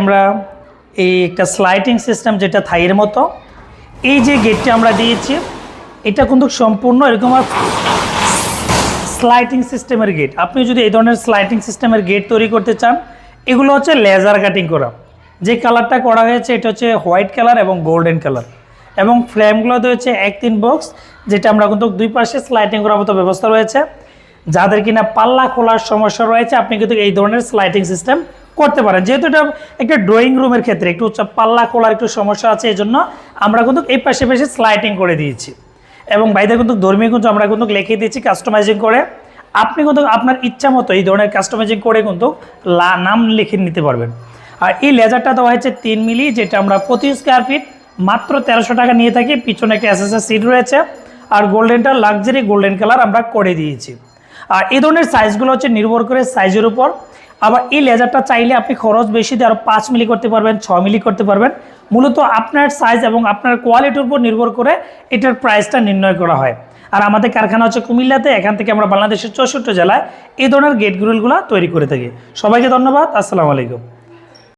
আমরা এই একটা স্লাইডিং সিস্টেম যেটা থাইয়ের মতো, এই যে গেটটা আমরা দিয়েছি, এটা কিন্তু সম্পূর্ণ এরকম স্লাইডিং সিস্টেমের গেট আপনি যদি এই ধরনের স্লাইডিং সিস্টেমের গেট তৈরি করতে চান, এগুলো হচ্ছে লেজার কাটিং করা। যে কালারটা করা হয়েছে, এটা হচ্ছে হোয়াইট কালার এবং গোল্ডেন কালার এবং ফ্রেমগুলোতে হচ্ছে এক তিন বক্স যেটা আমরা কিন্তু দুই পাশে স্লাইডিং করার মতো ব্যবস্থা রয়েছে। যাদের কিনা পাল্লা খোলার সমস্যা রয়েছে, আপনি কিন্তু এই ধরনের স্লাইডিং সিস্টেম করতে পারেন। যেহেতু এটা একটা ড্রয়িং রুমের ক্ষেত্রে একটু পাল্লা খোলার একটু সমস্যা আছে এই জন্য আমরা কিন্তু এই পাশে পাশে স্লাইডিং করে দিয়েছি। এবং বাইরে কিন্তু ধর্মীয় কিন্তু আমরা কিন্তু লিখে দিয়েছি কাস্টমাইজিং করে। আপনি কিন্তু আপনার ইচ্ছা মতো এই ধরনের কাস্টমাইজিং করে কিন্তু লা, নাম লিখে নিতে পারবেন। আর এই লেজারটা দেওয়া হয়েছে তিন মিলি, যেটা আমরা প্রতি স্কোয়ার ফিট মাত্র তেরোশো টাকা নিয়ে থাকি। পিছনে একটা এসএসএস সিট রয়েছে। আর গোল্ডেনটা লাক্সারি গোল্ডেন কালার আমরা করে দিয়েছি। আর এই ধরনের সাইজগুলো হচ্ছে নির্ভর করে সাইজের উপর। আবার এই লেজারটা চাইলে আপনি খরচ বেশি দিয়ে আরও পাঁচ মিলি করতে পারবেন, ছ মিলি করতে পারবেন। মূলত আপনার সাইজ এবং আপনার কোয়ালিটির উপর নির্ভর করে এটার প্রাইসটা নির্ণয় করা হয়। আর আমাদের কারখানা হচ্ছে কুমিল্লাতে, এখান থেকে আমরা বাংলাদেশের চৌষট্টি জেলায় এই ধরনের গেট গ্রিলগুলো তৈরি করে থাকি। সবাইকে ধন্যবাদ, আসসালামু আলাইকুম।